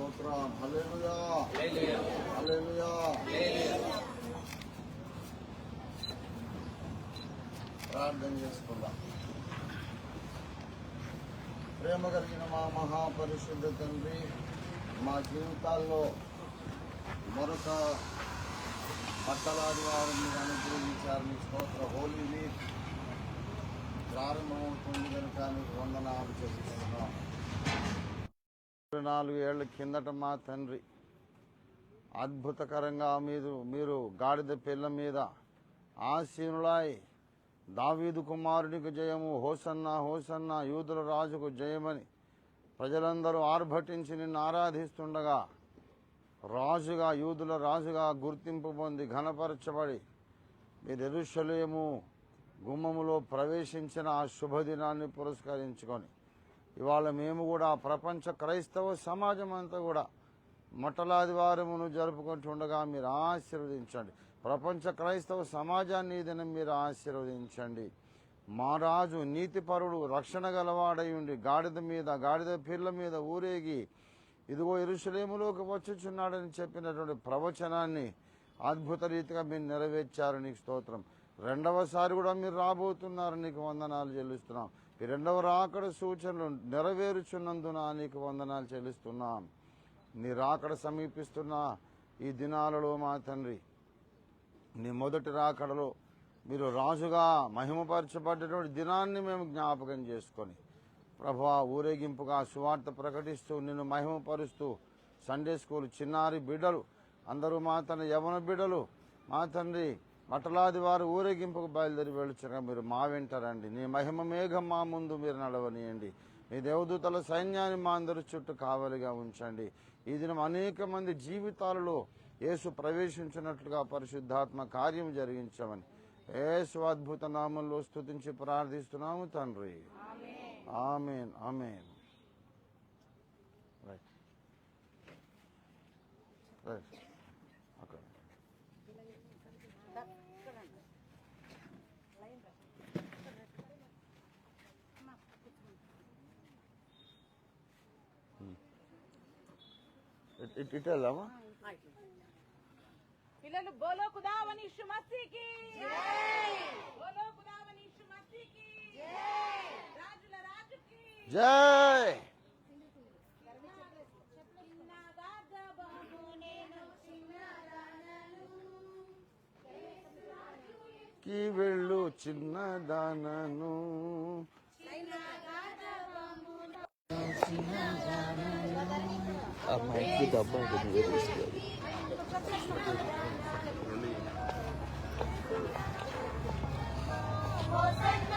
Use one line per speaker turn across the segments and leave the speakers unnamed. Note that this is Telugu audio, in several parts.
స్తోత్రం. హల్లెలూయా. హల్లెలూయా. ప్రార్థన చేసుకుందాం. ప్రేమ కలిగిన మా మహాపరిశుద్ధ తండ్రి మా జీవితాల్లో మరొక పట్టలాది వారు మీరు అనుగ్రహించారు. మీ స్తోత్ర హోలీ వీక్ ప్రారంభమవుతుంది కనుక మీకు వందనాలు చెల్లిస్తున్నాం. ఇరవై నాలుగు ఏళ్ళ కిందట మా తండ్రి అద్భుతకరంగా మీరు మీరు గాడిద పిల్ల మీద ఆశీనులాయి దావీదు కుమారునికి జయము హోసన్న హోసన్న యూదుల రాజుకు జయమని ప్రజలందరూ ఆర్భటించి నిన్ను ఆరాధిస్తుండగా రాజుగా యూదుల రాజుగా గుర్తింపు పొంది ఘనపరచబడి మీరు ఎరుషలేము గుమ్మములో ప్రవేశించిన ఆ శుభదినాన్ని పురస్కరించుకొని ఇవాళ మేము కూడా ప్రపంచ క్రైస్తవ సమాజం అంతా కూడా మట్టలాది వారమును జరుపుకుంటుండగా మీరు ఆశీర్వదించండి. ప్రపంచ క్రైస్తవ సమాజాన్ని ఈ దినం మీరు ఆశీర్వదించండి. మా రాజు నీతిపరుడు రక్షణ గలవాడై ఉండి గాడిద మీద గాడిద పిల్ల మీద ఊరేగి ఇదిగో ఎరుసలేములోకి వచ్చుచున్నాడని చెప్పినటువంటి ప్రవచనాన్ని అద్భుత రీతిగా మీరు నెరవేర్చారు. నీకు స్తోత్రం. రెండవసారి కూడా మీరు రాబోతున్నారు. నీకు వందనాలు చెల్లిస్తున్నాం. ఈ రెండవ రాకడ సూచనలు నెరవేరుచున్నందున నీకు వందనాలు చెల్లిస్తున్నాం. నీ రాకడ సమీపిస్తున్న ఈ దినాలలో మా తండ్రి నీ మొదటి రాకడలో మీరు రాజుగా మహిమపరచబడ్డటువంటి దినాన్ని మేము జ్ఞాపకం చేసుకొని ప్రభా ఊరేగింపుగా సువార్త ప్రకటిస్తూ నిన్ను మహిమపరుస్తూ సండే స్కూల్ చిన్నారి బిడ్డలు అందరూ మా తన యవన బిడ్డలు మా తండ్రి మటలాది వారు ఊరేగింపుకు బయలుదేరి వెళుచగా మీరు మా వింటారండి నీ మహిమ మేఘం మా ముందు మీరు నడవనియండి. మీ దేవదూతల సైన్యాన్ని మా అందరి చుట్టూ కావలిగా ఉంచండి. ఈ దినం అనేక మంది జీవితాలలో యేసు ప్రవేశించినట్లుగా పరిశుద్ధాత్మ కార్యం జరిగించమని యేసు అద్భుత నామంలో స్థుతించి ప్రార్థిస్తున్నాము తండ్రి. Amen. Amen. Right. Right. It- వెళ్దామా?
పిల్లలు బోలో మసీకి. బోలో మసీకి. రాజుల రాజుకి.
జై!
చిన్నగా బాబు నేను
కి వెళ్ళు చిన్నదానను
ఆ మైక్ డబ్బా కొద్దిగా Thank you.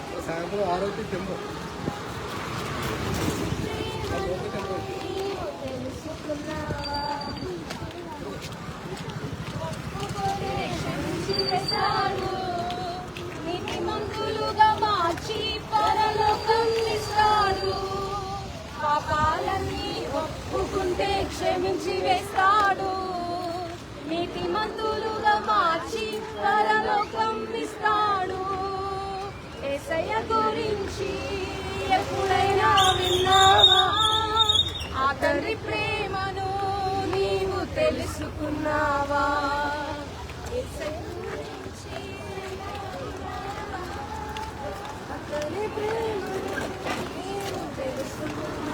నీవు
సాయంత్రం ఆరోగ్య టెంపో
నీవు తెలుసుకున్నావా ఒప్పుకొని క్షమించేశాడు. నీతిమంతులుగా మార్చి పరలోకం ఇస్తాడు పాపాలన్నీ ఒప్పుకుంటే క్షమించి వేస్తాడు. నీతి నీతిమంతులుగా మార్చి పరలోకం ఇస్తాడు. ఏసయ్య గురించి ఎప్పుడైనా విన్నావా? ఆ తండ్రి ప్రేమను నీవు తెలుసుకున్నావా? యేసయ్య గురించి నీవు తెలుసుకున్నావా?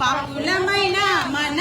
పాపులమైన మన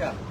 这
样。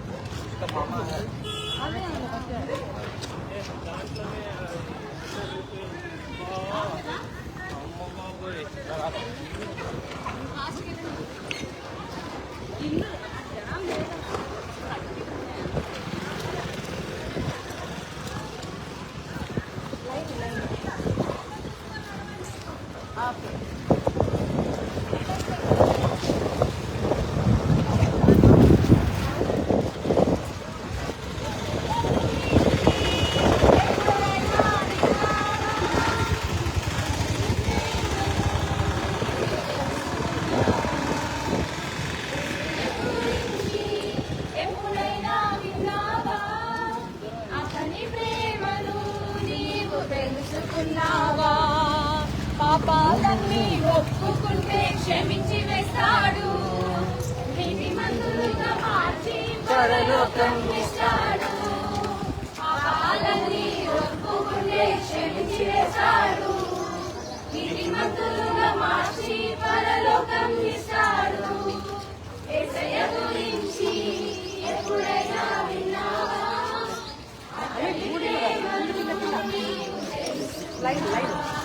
Leiden, Leiden.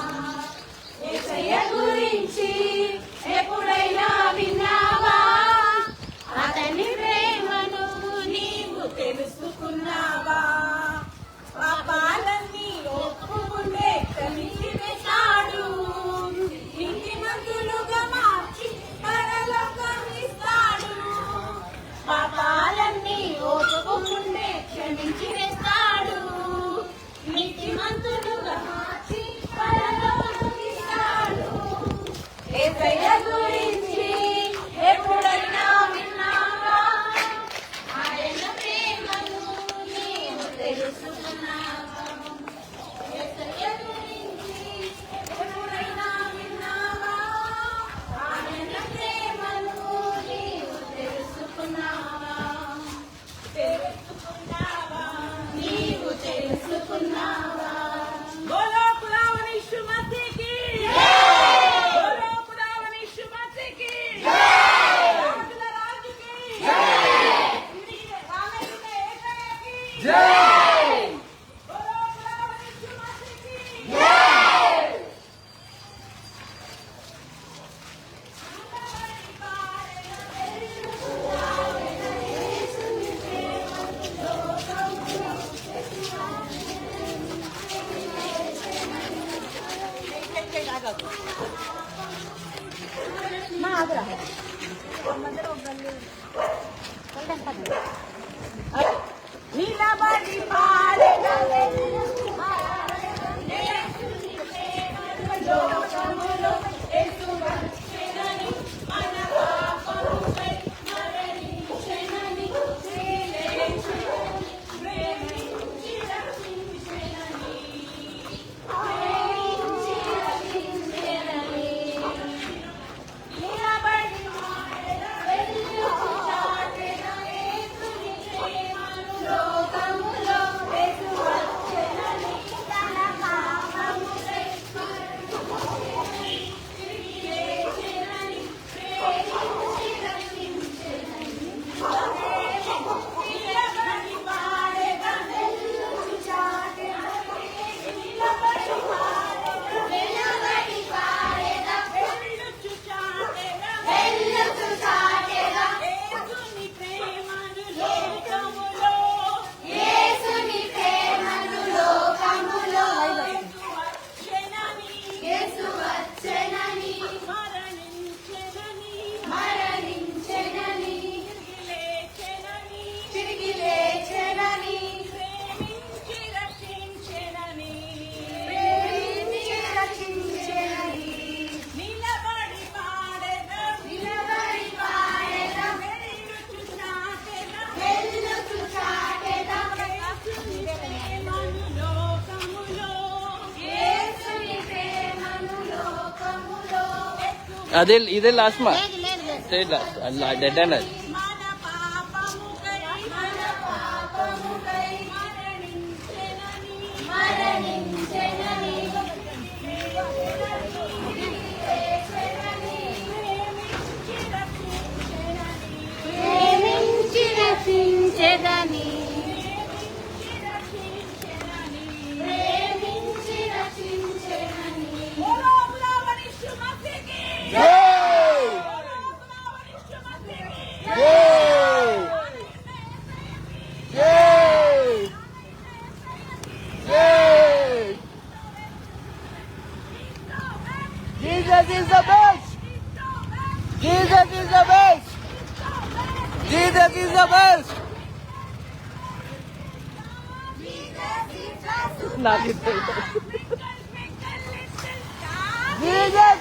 అదే ఇదే లాస్ట్ మా స్టేట్ లాస్ట్ డెడ్ అండ్
అది Jedi.
Jesus is the best. Jesus is the best. Jesus is the best. Not Jesus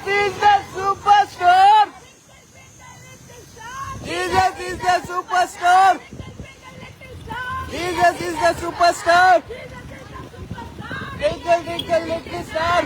is the superstar. Jesus is the superstar. Jesus is the superstar. Twinkle, twinkle, little star.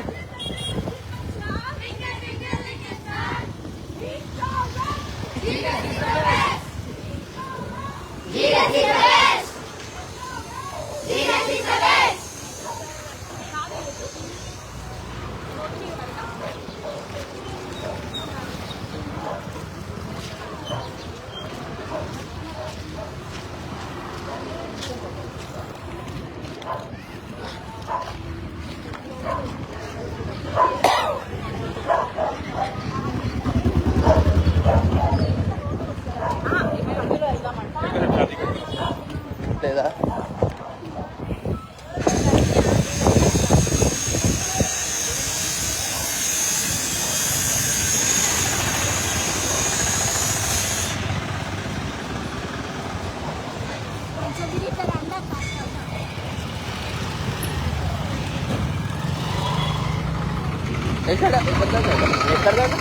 ਇਹ ਸਾਡਾ ਬੰਦਾ ਸਾਡਾ ਇਹ
ਕਰਦਾ ਨਾ।